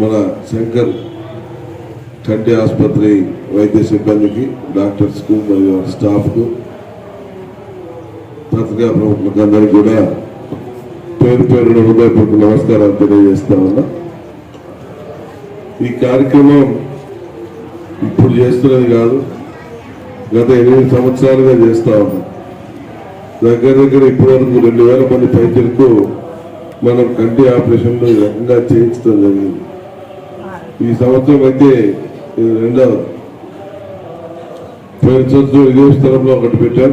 మన శంకర్ కంటి ఆసుపత్రి వైద్య సిబ్బందికి డాక్టర్స్కు మరియు స్టాఫ్కు పత్రికా ప్రముఖులకు అందరికీ కూడా పేరు పేరున హృదయపూర్వక నమస్కారాలు తెలియజేస్తా ఉన్నా. ఈ కార్యక్రమం ఇప్పుడు చేస్తున్నది కాదు గత ఎనిమిది సంవత్సరాలుగా చేస్తా ఉన్నాం. దగ్గర దగ్గర ఇప్పటివరకు రెండు వేల మంది పైచలకు మనం కంటి ఆపరేషన్లు ఈ రకంగా చేయించడం జరిగింది. ఈ సంవత్సరం అయితే ఇది రెండవ. పోయిన సంవత్సరం ఇదే స్థలంలో ఒకటి పెట్టాం.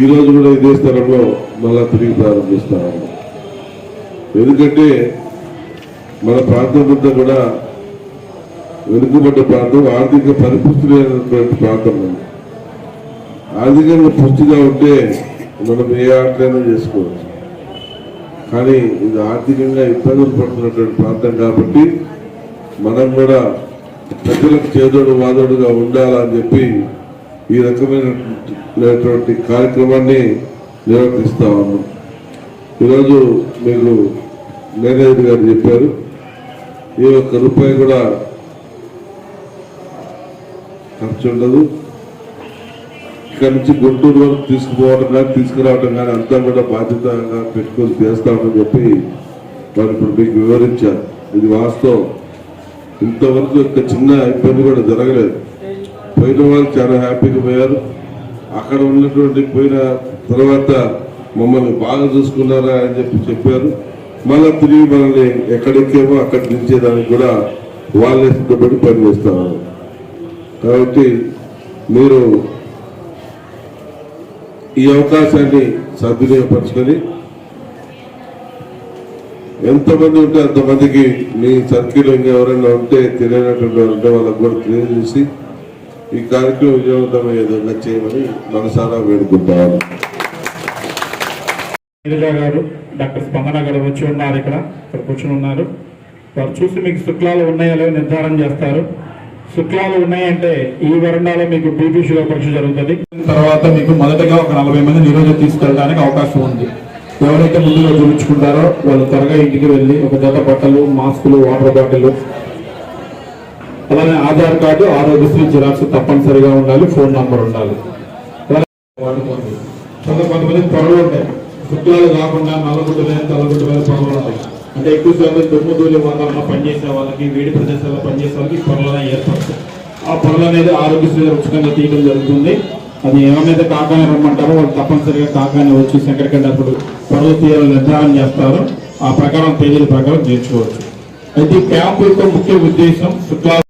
ఈ రోజు కూడా ఇదే స్థలంలో మళ్ళా తిరిగి ప్రారంభిస్తాము ఎందుకంటే మన ప్రాంతం అంతా కూడా వెనుకబడ్డ ప్రాంతం ఆర్థిక పరిపుష్టి లేనటువంటి ప్రాంతం ఆర్థికంగా పుష్టిగా ఉంటే మనం ఏ ఆటలైనా చేసుకోవచ్చు? కానీ ఇది ఆర్థికంగా ఇబ్బందులు పడుతున్నటువంటి ప్రాంతం కాబట్టి మనం కూడా ప్రజలకు చేదోడు వాదోడుగా ఉండాలని చెప్పి ఈ రకమైనటువంటి కార్యక్రమాన్ని నిర్వర్తిస్తా ఉన్నాం. ఈరోజు మీకు మేనేజర్ గారు చెప్పారు ఈ ఒక్క రూపాయి కూడా ఖర్చు ఉండదు. ఇక్కడ నుంచి గుంటూరు వరకు తీసుకుపోవడం కానీ తీసుకురావడం కానీ అంతా కూడా బాధ్యతగా పెట్టుకొని చేస్తామని చెప్పి వారు ఇప్పుడు మీకు వివరించారు. ఇది వాస్తవం. ఇంతవరకు ఒక చిన్న ఇబ్బంది కూడా జరగలేదు. పోయిన వాళ్ళు చాలా హ్యాపీగా పోయారు. అక్కడ ఉన్నటువంటి పోయిన తర్వాత మమ్మల్ని బాగా చూసుకున్నారా అని చెప్పి చెప్పారు. మళ్ళా తిరిగి మనల్ని ఎక్కడెక్కేమో అక్కడ దించేదానికి కూడా వాళ్ళే సిద్ధపడి పనిచేస్తారు కాబట్టి మీరు ఈ అవకాశాన్ని సద్వినియోగపరచుకొని ఎంతమంది ఉంటే అంతమందికి మీ సర్కిల్ ఎవరైనా ఉంటే తెలియనటువంటి ఉంటే వాళ్ళకు కూడా తెలియజేసి ఈ కార్యక్రమం విజయవంతమయ్యే విధంగా చేయమని మనసారా వేడుకుంటాను గారు డాక్టర్ స్పందన గారు వచ్చి ఉన్నారు ఇక్కడ ఇక్కడ కూర్చుని ఉన్నారు. వారు చూసి మీకు శుక్లాలు ఉన్నాయో లేవో నిర్ధారణ చేస్తారు. శుక్లాలు ఉన్నాయంటే ఈ వరండాలో మీకు బీపీ షుగర్ పరీక్ష జరుగుతుంది. తర్వాత మీకు మొదటగా ఒక నలభై మంది నిరోజు తీసుకెళ్ళడానికి అవకాశం ఉంది. ఎవరైతే ముందుగా చూపించుకుంటారో వాళ్ళు త్వరగా ఇంటికి వెళ్ళి ఒక జత బట్టలు మాస్కులు వాటర్ బాటిల్ అలానే ఆధార్ కార్డు ఆరోగ్యశ్రీ జిరాక్స్ తప్పనిసరిగా ఉండాలి ఫోన్ నంబర్ ఉండాలి. వాడుకోండి. కొంతమంది పొరలు ఉంటాయి. శుక్లాలు కాకుండా నల్లగుడ్డ మీద తల్లగుడ్డ మీద పొరలు ఉంటాయి అంటే ఎక్కువ శాతం దుమ్ము ధూళి వాతావరణంలో పనిచేసే వాళ్ళకి వేడి ప్రదేశాల్లో పనిచేసే వాళ్ళకి పొరలు ఏర్పడుతుంది ఆ పొరలు అనేది ఆరోగ్యశ్రీ ఉచితంగా తీయడం జరుగుతుంది. అది ఏమైతే కాకాని రమ్మంటారో వాళ్ళు తప్పనిసరిగా కాకాని వచ్చి సెక్రటరీ అప్పుడు పొరలు తీయాలని నిర్ధారణ చేస్తారు. ఆ ప్రకారం తేదీల ప్రకారం చేర్చుకోవచ్చు అయితే ఈ క్యాంపు యొక్క ముఖ్య ఉద్దేశం శుక్లా